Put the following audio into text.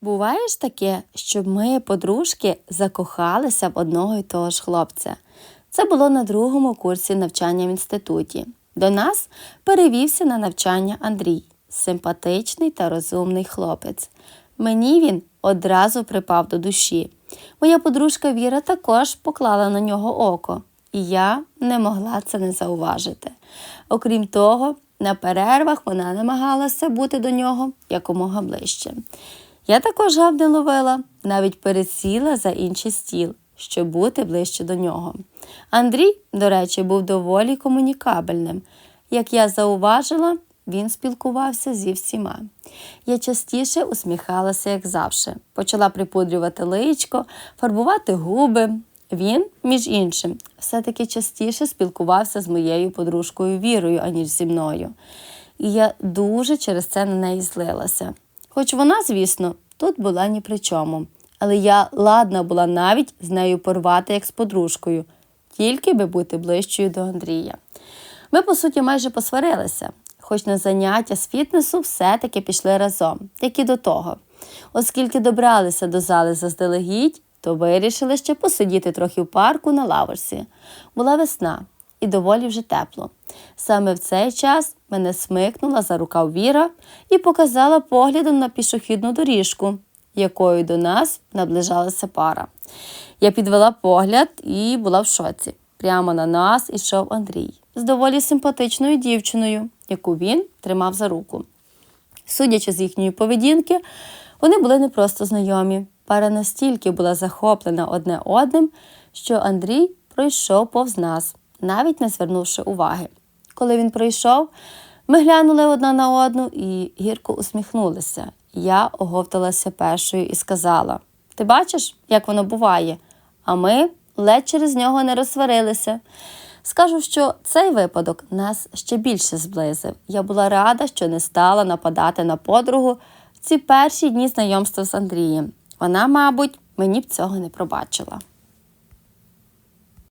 Буває ж таке, щоб ми, подружки, закохалися в одного й того ж хлопця. Це було на другому курсі навчання в інституті. До нас перевівся на навчання Андрій, симпатичний та розумний хлопець. Мені він одразу припав до душі. Моя подружка Віра також поклала на нього око, і я не могла це не зауважити. Окрім того, на перервах вона намагалася бути до нього якомога ближче. Я також гав не ловила, навіть пересіла за інший стіл, щоб бути ближче до нього. Андрій, до речі, був доволі комунікабельним. Як я зауважила, він спілкувався зі всіма. Я частіше усміхалася, як завжди. Почала припудрювати личко, фарбувати губи. Він, між іншим, все-таки частіше спілкувався з моєю подружкою Вірою, аніж зі мною. І я дуже через це на неї злилася. Хоч вона, звісно, тут була ні при чому. Але я ладна була навіть з нею порвати як з подружкою, тільки би бути ближчою до Андрія. Ми, по суті, майже посварилися, хоч на заняття з фітнесу все-таки пішли разом, як і до того. Оскільки добралися до зали заздалегідь, то вирішили ще посидіти трохи в парку на лавочці. Була весна і доволі вже тепло. Саме в цей час мене смикнула за рукав Віра і показала поглядом на пішохідну доріжку, якою до нас наближалася пара. Я підвела погляд і була в шоці. Прямо на нас ішов Андрій з доволі симпатичною дівчиною, яку він тримав за руку. Судячи з їхньої поведінки, вони були не просто знайомі. Пара настільки була захоплена одне одним, що Андрій пройшов повз нас, навіть не звернувши уваги. Коли він пройшов, ми глянули одна на одну і гірко усміхнулися. Я оговталася першою і сказала: Ти бачиш, як воно буває? А ми ледь через нього не розсварилися. Скажу, що цей випадок нас ще більше зблизив. Я була рада, що не стала нападати на подругу в ці перші дні знайомства з Андрієм. Вона, мабуть, мені б цього не пробачила.